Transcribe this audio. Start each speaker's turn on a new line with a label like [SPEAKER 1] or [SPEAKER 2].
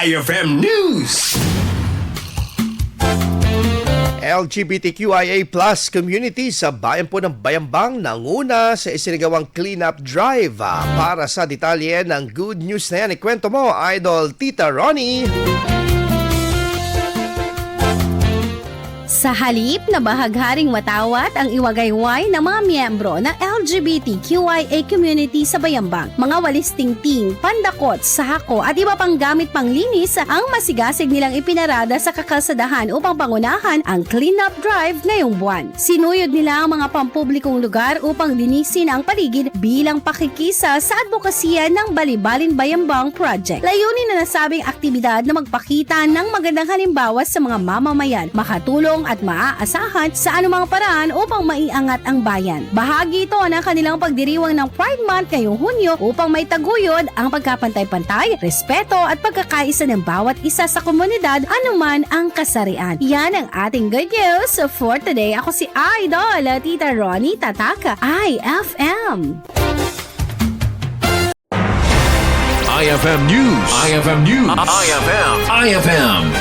[SPEAKER 1] IFM News!
[SPEAKER 2] LGBTQIA plus community sa bayan po ng Bayambang nanguna sa isinagawang cleanup drive. Para sa detalye ng good news na yan, ikwento mo, Idol Tita Ronnie.
[SPEAKER 3] Sa halip na bahagharing matawat ang iwagayway ng mga miyembro ng LGBTQIA community sa Bayambang, mga walis tingting, pandakot, sahako at iba pang gamit panglinis ang masigasig nilang ipinarada sa kakalsadahan upang pangunahan ang cleanup drive ngayong buwan. Sinuyod nila ang mga pampublikong lugar upang linisin ang paligid bilang pakikisa sa advokasya ng Balibalin Bayambang Project. Layunin na nasabing aktibidad na magpakita ng magandang halimbawa sa mga mamamayan, makatulong at maaasahan sa anumang paraan upang maiangat ang bayan. Bahagi ito ng kanilang pagdiriwang ng Pride Month ngayong Hunyo upang may taguyod ang pagkapantay-pantay, respeto at pagkakaisa ng bawat isa sa komunidad anuman ang kasarian. Yan ang ating good news for today. Ako si Idol, Tita Ronnie Tataka, IFM.
[SPEAKER 1] IFM News! IFM News! IFM! IFM!